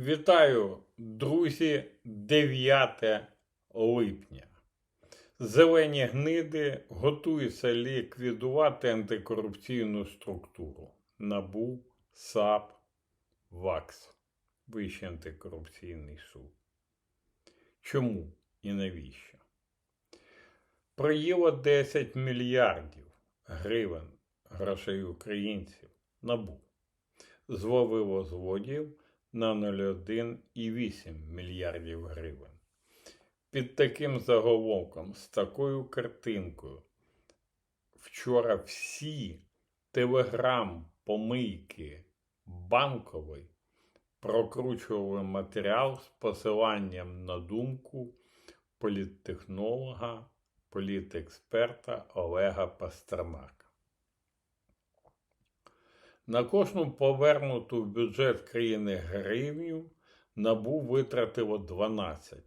Вітаю, друзі, 9 липня. Зелені гниди готуються ліквідувати антикорупційну структуру НАБУ, САП, ВАКС, Вищий антикорупційний суд. Чому і навіщо? Проїло 10 мільярдів гривень грошей українців НАБУ. Зловило злодіїв на 0,1,8 мільярдів гривень. Під таким заголовком, з такою картинкою, вчора всі телеграм-помийки банкової прокручували матеріал з посиланням на думку політтехнолога, політексперта Олега Пастернака. На кожну повернуту в бюджет країни гривню набу витратило 12.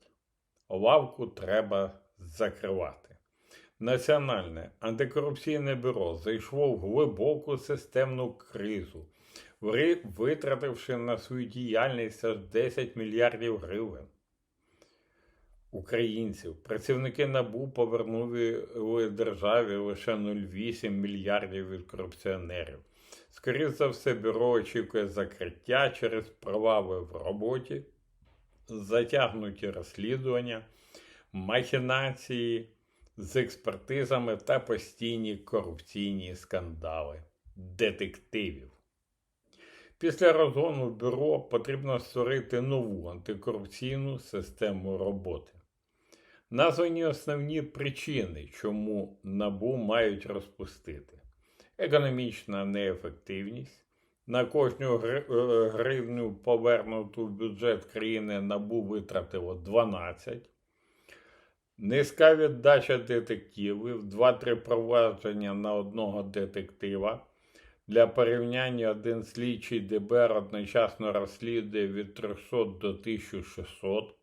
Лавку треба закривати. Національне антикорупційне бюро зайшло в глибоку системну кризу, витративши на свою діяльність аж 10 мільярдів гривень. Українців працівники НАБУ повернули державі лише 0,8 мільярдів від корупціонерів. Скоріше за все, бюро очікує закриття через провали в роботі, затягнуті розслідування, махінації з експертизами та постійні корупційні скандали детективів. Після розгону бюро потрібно створити нову антикорупційну систему роботи. Названі основні причини, чому набу мають розпустити економічна неефективність. На кожну е, гривню повернуту в бюджет країни набу витратило 12. Низька віддача детективів, 2-3 провадження на одного детектива. Для порівняння один слідчий ДБР одночасно розслідує від 300 до 1600.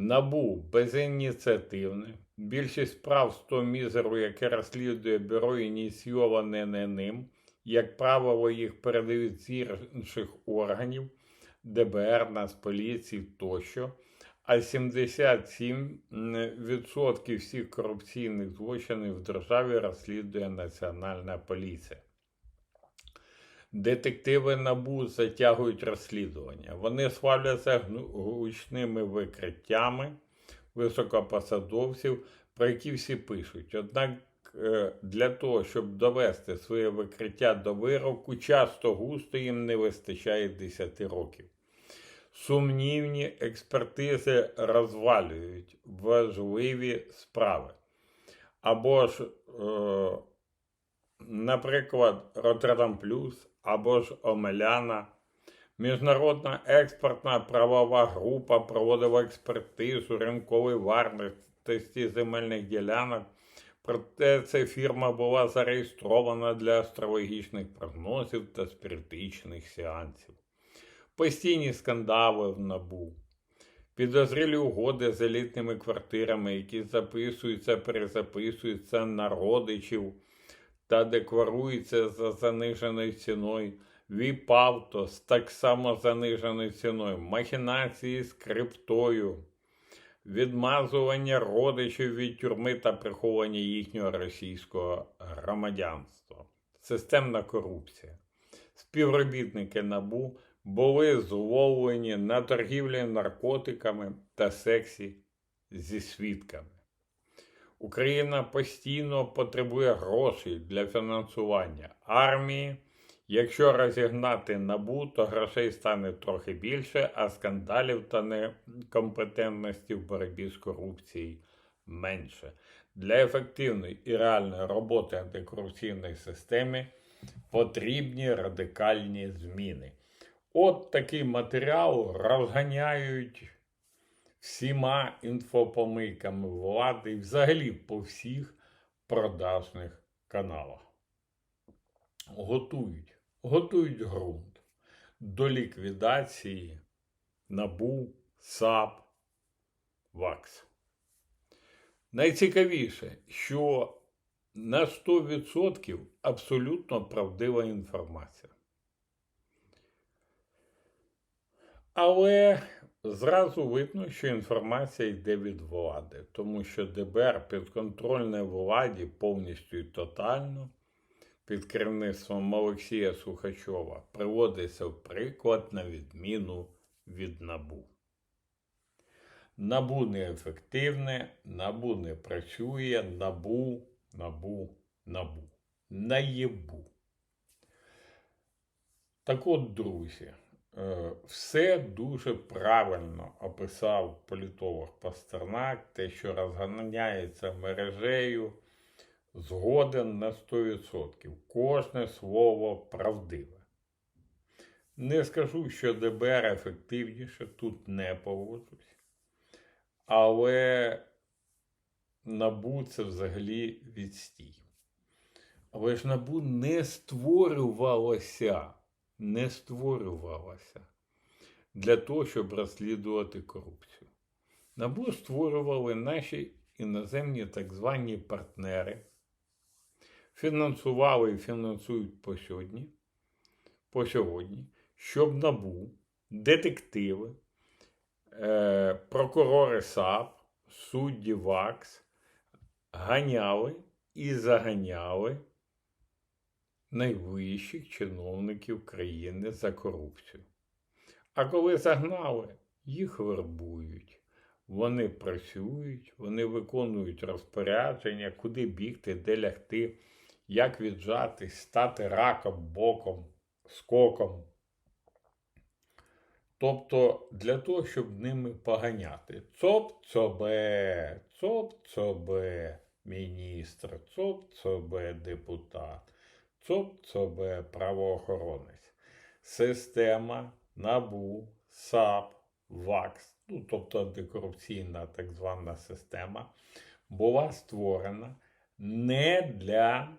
НАБУ безініціативне. Більшість справ з того мізеру, яке розслідує бюро, ініційоване не ним. Як правило, їх передають з інших органів, ДБР, Нацполіції тощо. А 77% всіх корупційних злочинів в державі розслідує Національна поліція. Детективи НАБУ затягують розслідування. Вони славляться гучними викриттями високопосадовців, про які всі пишуть. Однак е, для того, щоб довести своє викриття до вироку, часто густо їм не вистачає 10 років. Сумнівні експертизи розвалюють важливі справи. Або ж, е, наприклад, Роттердам Плюс, або ж Омеляна. Міжнародна експертна правова група проводила експертизу ринкової вартості земельних ділянок. Проте ця фірма була зареєстрована для астрологічних прогнозів та спіритичних сеансів. Постійні скандали в набу, підозрілі угоди з елітними квартирами, які записуються, перезаписуються на родичів та декларуються за заниженою ціною. ВІП-авто з так само заниженою ціною, махінації з криптою, відмазування родичів від тюрми та приховування їхнього російського громадянства, системна корупція. Співробітники НАБУ були зловлені на торгівлі наркотиками та сексі зі свідками. Україна постійно потребує грошей для фінансування армії. Якщо розігнати набу, то грошей стане трохи більше, а скандалів та некомпетентності в боротьбі з корупцією менше. Для ефективної і реальної роботи антикорупційної системи потрібні радикальні зміни. От такий матеріал розганяють всіма інфопомийками влади і взагалі по всіх продажних каналах. Готують, готують ґрунт до ліквідації НАБУ, САП, ВАКС. Найцікавіше, що на 100% абсолютно правдива інформація. Але зразу видно, що інформація йде від влади, тому що ДБР підконтрольне владі повністю і тотально під керівництвом Олексія Сухачова приводиться в приклад на відміну від НАБУ. НАБУ неефективне, НАБУ не працює, НАБУ, НАБУ, НАБУ. Наєбу. Так от, друзі, все дуже правильно описав політолог Пастернак, те, що розганяється мережею, згоден на 100%. Кожне слово правдиве. Не скажу, що ДБР ефективніше, тут не погоджусь. Але НАБУ це взагалі відстій. Але ж НАБУ не створювалося, не створювалося для того, щоб розслідувати корупцію. НАБУ створювали наші іноземні так звані партнери, фінансували і фінансують по сьогодні, по сьогодні, щоб НАБУ, детективи, е, прокурори САП, судді ВАКС ганяли і заганяли найвищих чиновників країни за корупцію. А коли загнали, їх вербують. Вони працюють, вони виконують розпорядження, куди бігти, де лягти, як віджатись, стати раком, боком, скоком. Тобто для того, щоб ними поганяти. Цоп цобе, цоп цобе міністр, цоп цобе депутат, цоп цобе правоохоронець. Система НАБУ, САП, ВАКС, ну, тобто антикорупційна так звана система, була створена не для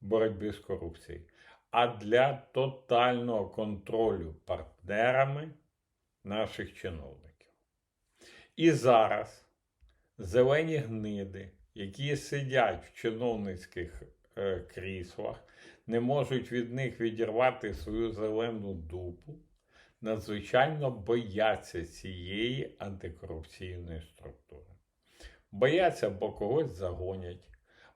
боротьби з корупцією, а для тотального контролю партнерами наших чиновників. І зараз зелені гниди, які сидять в чиновницьких е, кріслах, не можуть від них відірвати свою зелену дупу, надзвичайно бояться цієї антикорупційної структури. Бояться, бо когось загонять,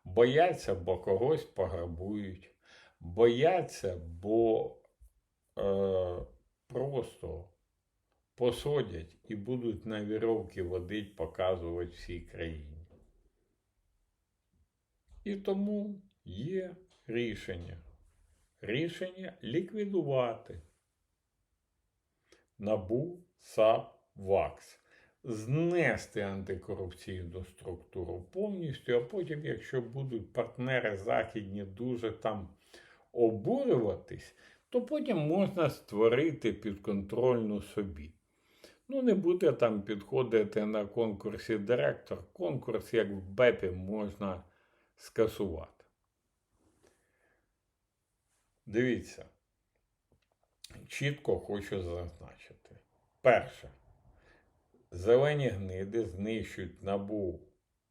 бояться, бо когось пограбують, бояться, бо е, просто посадять і будуть на віровки водить, показувати всій країні. І тому є рішення. Рішення ліквідувати НАБУ, САП, ВАКС, знести антикорупційну структуру повністю, а потім, якщо будуть партнери західні дуже там обурюватись, то потім можна створити підконтрольну собі. Ну, не буде там підходити на конкурсі директор. Конкурс, як в БЕПі, можна скасувати. Дивіться, чітко хочу зазначити. Перше, зелені гниди знищують набу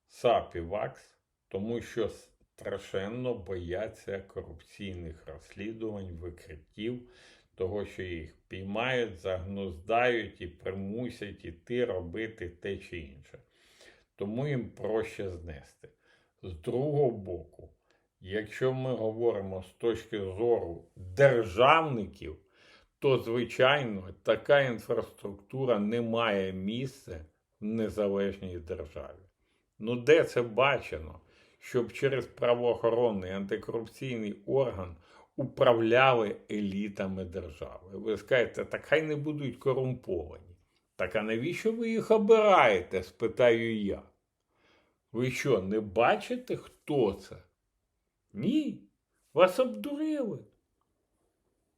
САП і ВАКС, тому що страшенно бояться корупційних розслідувань, викриттів, того, що їх піймають, загнуздають і примусять іти робити те чи інше. Тому їм проще знести. З другого боку, якщо ми говоримо з точки зору державників, то, звичайно, така інфраструктура не має місця в незалежній державі. Ну, де це бачено, щоб через правоохоронний антикорупційний орган управляли елітами держави? Ви скажете, так хай не будуть корумповані. Так а навіщо ви їх обираєте? спитаю я. Ви що, не бачите, хто це? Ні, вас обдурили.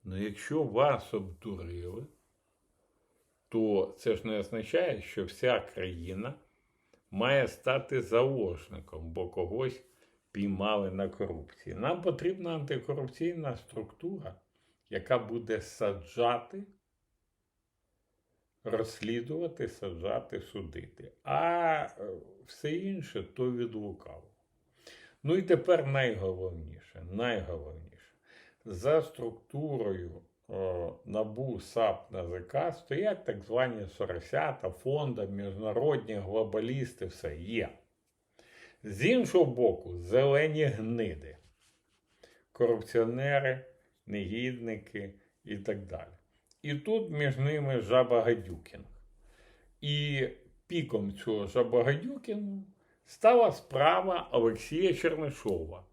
Ну, якщо вас обдурили, то це ж не означає, що вся країна має стати заложником, бо когось піймали на корупції. Нам потрібна антикорупційна структура, яка буде саджати, розслідувати, саджати, судити. А е, все інше то від лукавого. Ну і тепер найголовніше, найголовніше. За структурою е, НАБУ, САП, НАЗК стоять так звані соросята, фонди, міжнародні глобалісти, все є. З іншого боку, зелені гниди, корупціонери, негідники і так далі. І тут між ними жаба Гадюкін. І піком цього жаба Гадюкіну стала справа Олексія Чернишова,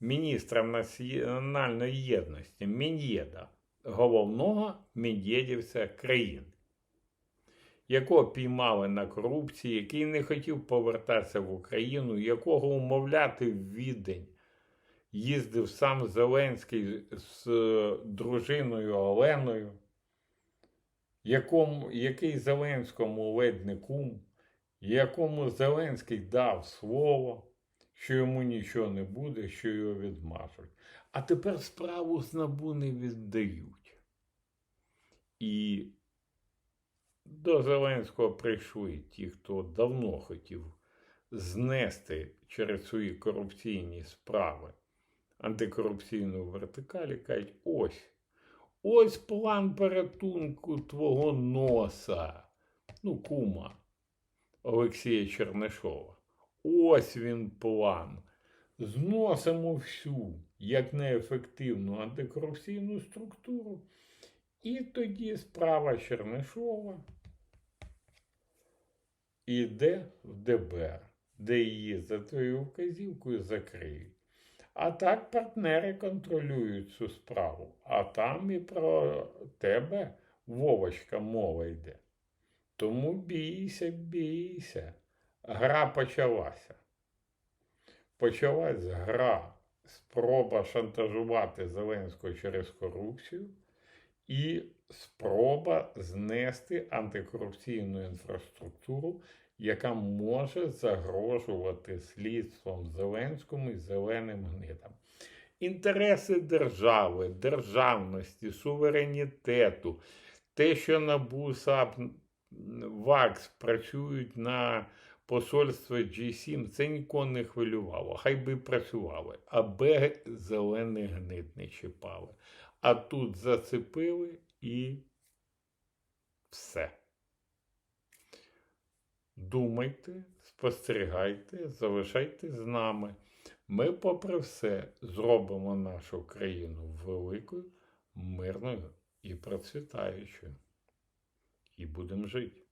міністра національної єдності Мін'єда, головного медєдівця країни, якого піймали на корупції, який не хотів повертатися в Україну, якого умовляти в відень. Їздив сам Зеленський з е, дружиною Оленою, якому, який Зеленському ледь кум, якому Зеленський дав слово, що йому нічого не буде, що його відмажуть. А тепер справу з набу не віддають. І до Зеленського прийшли ті, хто давно хотів знести через свої корупційні справи антикорупційну вертикаль і кажуть, ось, ось план порятунку твого носа, ну, кума Олексія Чернишова. Ось він план. Зносимо всю як неефективну антикорупційну структуру. І тоді справа Чернишова іде в ДБР, де її за твоєю вказівкою закриють. А так партнери контролюють цю справу. А там і про тебе, Вовочка, мова йде. Тому бійся, бійся. Гра почалася. Почалась гра, спроба шантажувати Зеленського через корупцію і спроба знести антикорупційну інфраструктуру, яка може загрожувати слідством Зеленському і зеленим гнидам. Інтереси держави, державності, суверенітету, те, що НАБУ, САП, ВАКС працюють на посольство G7, це нікого не хвилювало. Хай би працювали, аби зелений гнид не чіпали. А тут зацепили і все. Думайте, спостерігайте, залишайтесь з нами. Ми, попри все, зробимо нашу країну великою, мирною і процвітаючою. І будемо жити.